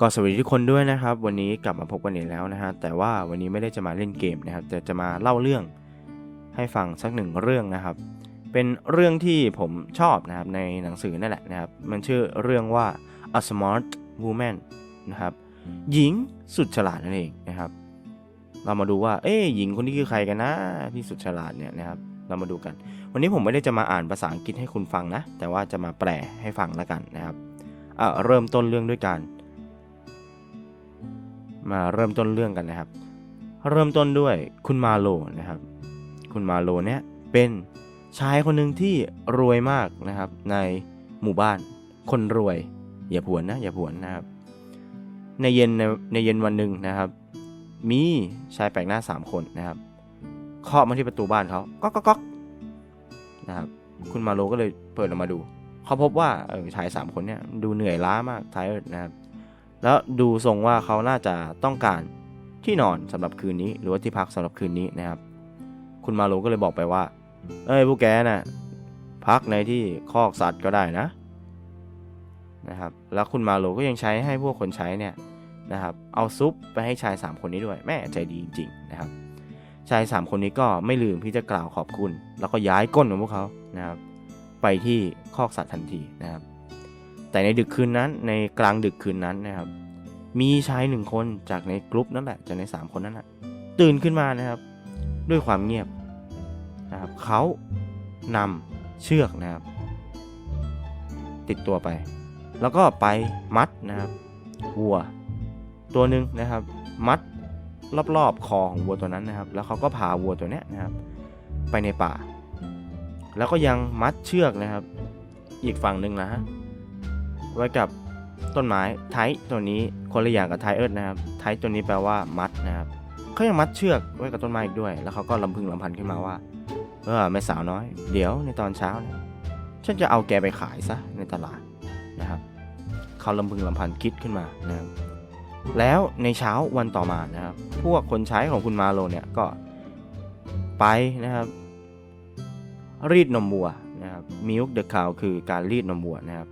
ก็สวัสดีทุกคนด้วยนะครับ วันนี้กลับมาพบกันอีกแล้วนะฮะแต่ว่าวันนี้ไม่ได้จะมาเล่นเกมนะครับแต่จะมาเล่าเรื่องให้ฟังสักหนึ่งเรื่องนะครับ เป็นเรื่องที่ผมชอบนะครับในหนังสือนั่นแหละนะครับ มันชื่อเรื่องว่า a smart woman นะครับหญิงสุดฉลาดนั่นเองนะครับ เรามาดูว่าเอ๊หญิงคนนี้คือใครกันนะที่สุดฉลาดเนี่ยนะครับเรามาดูกัน วันนี้ผมไม่ได้จะมาอ่านภาษาอังกฤษให้คุณฟังนะ แต่ว่าจะมาแปลให้ฟังแล้วกันนะครับอะเริ่มต้นเรื่องด้วยการ มาเริ่มต้นเรื่องกันนะครับ เริ่มต้นด้วยคุณมาโลนะครับ คุณมาโลเนี่ยเป็นชายคนหนึ่งที่รวยมากนะครับ ในหมู่บ้านคนรวย อย่าผวนนะอย่าผวนนะครับ ในเย็นในในเย็นวันหนึ่งนะครับ มีชายแปลกหน้าสามคนนะครับเคาะมาที่ประตูบ้านเขาก๊อกก๊อกนะครับ คุณมาโลก็เลยเปิดออกมาดู เขาพบว่าเออชายสามคนเนี่ยดูเหนื่อยล้ามากท้ายนะครับ แล้วดูทรงว่าเขาน่าจะต้องการที่นอนสำหรับคืนนี้ หรือว่าที่พักสำหรับคืนนี้นะครับ คุณมาโลก็เลยบอกไปว่า เอ้ยพวกแกน่ะพักในที่คอกสัตว์ก็ได้นะนะครับ แล้วคุณมาโลก็ยังใช้ให้พวกคนใช้เนี่ยนะครับเอาซุปไปให้ชายสามคนนี้ด้วยแม่ใจดีจริงๆนะครับ ชายสามคนนี้ก็ไม่ลืมที่จะกล่าวขอบคุณ แล้วก็ย้ายก้นของพวกเขานะครับ ไปที่คอกสัตว์ทันทีนะครับ แต่ในดึกคืนนั้นในกลางดึกคืนนั้นนะครับ มีชายหนึ่งคนจากในกลุ่มนั่นแหละจากในสามคนนั้นนะตื่นขึ้นมานะครับ ด้วยความเงียบนะครับเขานำเชือกนะครับ ติดตัวไป แล้วก็ไปมัดนะครับวัว ตัวหนึ่งนะครับ มัดรอบๆคอของวัวตัวนั้นนะครับ แล้วเขาก็พาวัวตัวเนี้ยนะครับ ไปในป่า แล้วก็ยังมัดเชือกนะครับ อีกฝั่งหนึ่งนะฮะ ไว้กับต้นไม้ไทตัวนี้คนละอย่างกับไทเอิร์ดนะครับไทตัวนี้แปลว่ามัดนะครับเขายังมัดเชือกไว้กับต้นไม้อีกด้วย แล้วเขาก็ลำพึงลำพันขึ้นมาว่า เออแม่สาวน้อย เดี๋ยวในตอนเช้าเนี่ยฉันจะเอาแกไปขายซะในตลาดนะครับเขาลำพึงลำพันคิดขึ้นมานะครับแล้วในเช้าวันต่อมานะครับ พวกคนใช้ของคุณมาโลเนี่ยก็ไปนะครับ รีดนมวัวนะครับมิลค์เดอะคาวคือการรีดนมวัวนะครับ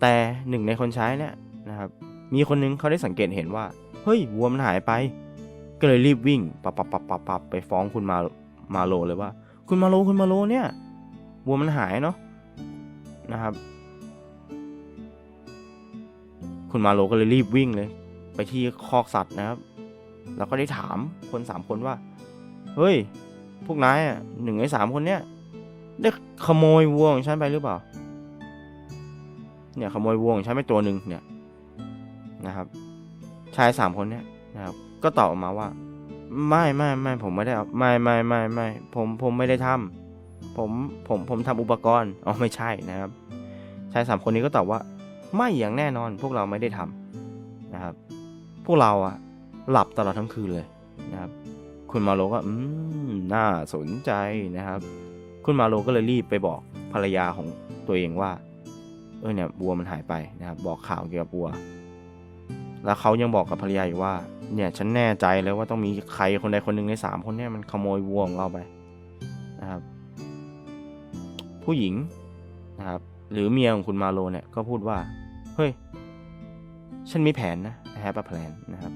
แต่หนึ่งในคนใช้เนี่ยนะครับมีคนนึงเขาได้สังเกตเห็นว่า เฮ้ยวัวมันหายไป ก็เลยรีบวิ่งปับปับปับปับปับไปฟ้องคุณมามาโลเลยว่า คุณมาโลคุณมาโลเนี่ยวัวมันหายเนาะนะครับ คุณมาโลก็เลยรีบวิ่งเลย ไปที่คอกสัตว์นะครับ แล้วก็ได้ถามคนสามคนว่า เฮ้ย พวกนายอะหนึ่งในสามคนเนี้ยได้ขโมยวัวของฉันไปหรือเปล่า เนี่ยขโมยวัวของฉันไปตัวหนึ่งเนี่ยนะครับ ชายสามคนเนี่ยนะครับ ก็ตอบออกมาว่า ไม่ไม่ไม่ผมไม่ได้เอาไม่ไม่ไม่ไม่ผมผมไม่ได้ทำผมผมผมทำอุปกรณ์อ๋อไม่ใช่นะครับ ชายสามคนนี้ก็ตอบว่า ไม่อย่างแน่นอน พวกเราไม่ได้ทำนะครับ พวกเราอะหลับตลอดทั้งคืนเลยนะครับ คุณมาโลก็อืมน่าสนใจนะครับ คุณมาโลก็เลยรีบไปบอกภรรยาของตัวเองว่า ออเนี่ยวัวมันหายไปนะครับบอกข่าวเกี่ยวกับวัว แล้วเขายังบอกกับภรรยาอีกว่าเนี่ยฉันแน่ใจเลยว่าต้องมีใครคนใดคนหนึ่งในสามคนเนี่ยมันขโมยวัวของเราไปนะครับ ผู้หญิงนะครับ หรือเมียของคุณมาโลเนี่ยก็พูดว่า เฮ้ย ฉันมีแผนนะ I have a plan นะครับ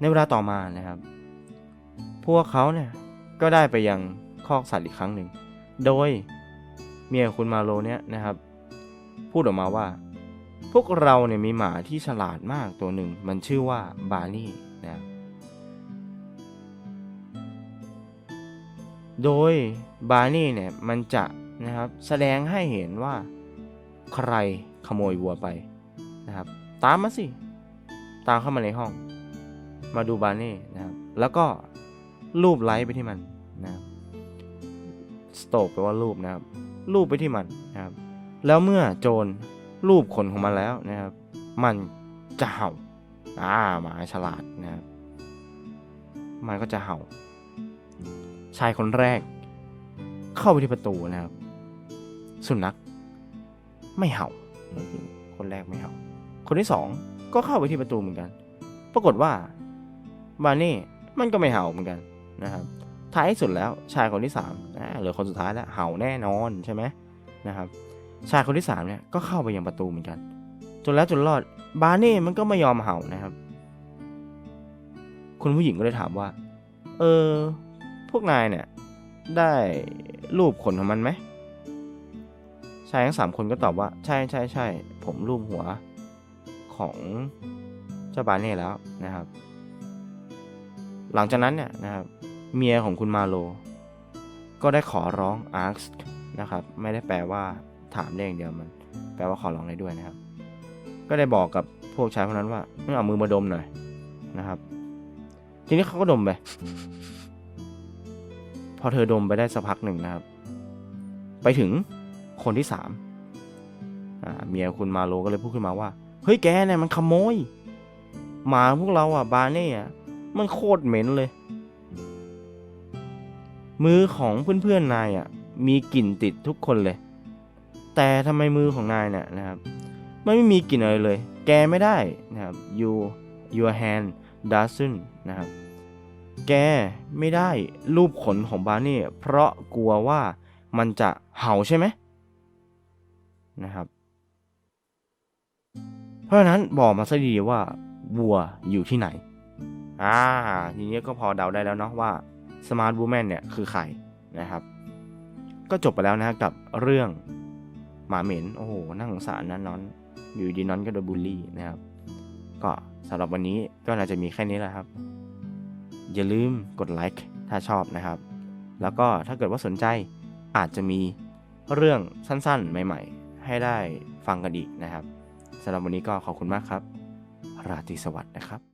ในเวลาต่อมานะครับ พวกเขาเนี่ยก็ได้ไปยังคอกสัตว์อีกครั้งหนึ่ง โดย เมียคุณมาโลเนี่ยนะครับ พูดออกมาว่า พวกเราเนี่ยมีหมาที่ฉลาดมากตัวหนึ่ง มันชื่อว่าบาร์นี่นะโดยบาร์นี่เนี่ยมันจะนะครับแสดงให้เห็นว่าใครขโมยวัวไปนะครับ ตามมาสิ ตามเข้ามาในห้อง มาดูบาร์นี่นะครับ แล้วก็รูปไลค์ไปที่มันนะครับสโตกแปลว่ารูปนะครับ รูปไปที่มันนะครับ แล้วเมื่อโจรรูปขนของมันแล้วนะครับ มันจะเห่าอ่าหมาฉลาดนะครับ มันก็จะเห่า ชายคนแรก เข้าไปที่ประตูนะครับ สุนัขไม่เห่า คนแรกไม่เห่า คนที่สองก็เข้าไปที่ประตูเหมือนกัน ปรากฏว่าบาร์นี่มันก็ไม่เห่าเหมือนกันนะครับ ท้ายสุดแล้วชายคนที่สามนะหลือคนสุดท้ายแล้วเห่าแน่นอนใช่ไหมนะครับชายคนที่สามเนี่ยก็เข้าไปยังประตูเหมือนกัน จนแล้วจนรอดบาร์เน่มันก็ไม่ยอมเห่านะครับ คุณผู้หญิงก็เลยถามว่า เออ พวกนายเนี่ย ได้รูปขนของมันไหมชายทั้งสามคนก็ตอบว่า ใช่ใช่ใช่ผมรูปหัวของเจ้าบาร์เน่แล้วนะครับ หลังจากนั้นเนี่ยนะครับ เมียของคุณมาโล ก็ได้ขอร้อง ask นะครับ ไม่ได้แปลว่าถามได้อย่างเดียวมัน แปลว่าขอร้องได้ด้วยนะครับ ก็ได้บอกกับพวกชายคนนั้นว่าเอามือมาดมหน่อยนะครับ ทีนี้เขาก็ดมไป พอเธอดมไปได้สักพักหนึ่งนะครับ ไปถึงคนที่สามเมียคุณมาโลก็เลยพูดขึ้นมาว่า เฮ้ยแกเนี่ยมันขโมย หมาพวกเราอะบาเน่อะมันโคตรเหม็นเลย มือของเพื่อนๆนายอะมีกลิ่นติดทุกคนเลย แต่ทำไมมือของนายเนี่ยนะครับมันไม่มีกลิ่นอะไรเลย แกไม่ได้นะครับ you your hand doesn't นะครับ แกไม่ได้รูปขนของบาร์นี่เพราะกลัวว่ามันจะเห่าใช่ไหมนะครับ เพราะฉะนั้นบอกมาซะดีว่าวัวอยู่ที่ไหน อ่า ทีนี้ก็พอเดาได้แล้วเนาะว่า Smart Woman เนี่ยคือใครนะครับ ก็จบไปแล้วนะกับเรื่องหมาเหม็น โอ้โหน่าสงสารนะนอน อยู่ดีนอนก็โดนบูลลี่นะครับ ก็สำหรับวันนี้ก็น่าจะมีแค่นี้แหละครับ อย่าลืมกดไลค์ถ้าชอบนะครับ แล้วก็ถ้าเกิดว่าสนใจอาจจะมีเรื่องสั้นๆ ใหม่ ๆ ให้ได้ฟังกันอีกนะครับสำหรับวันนี้ก็ขอบคุณมากครับ ราตรีสวัสดิ์นะครับ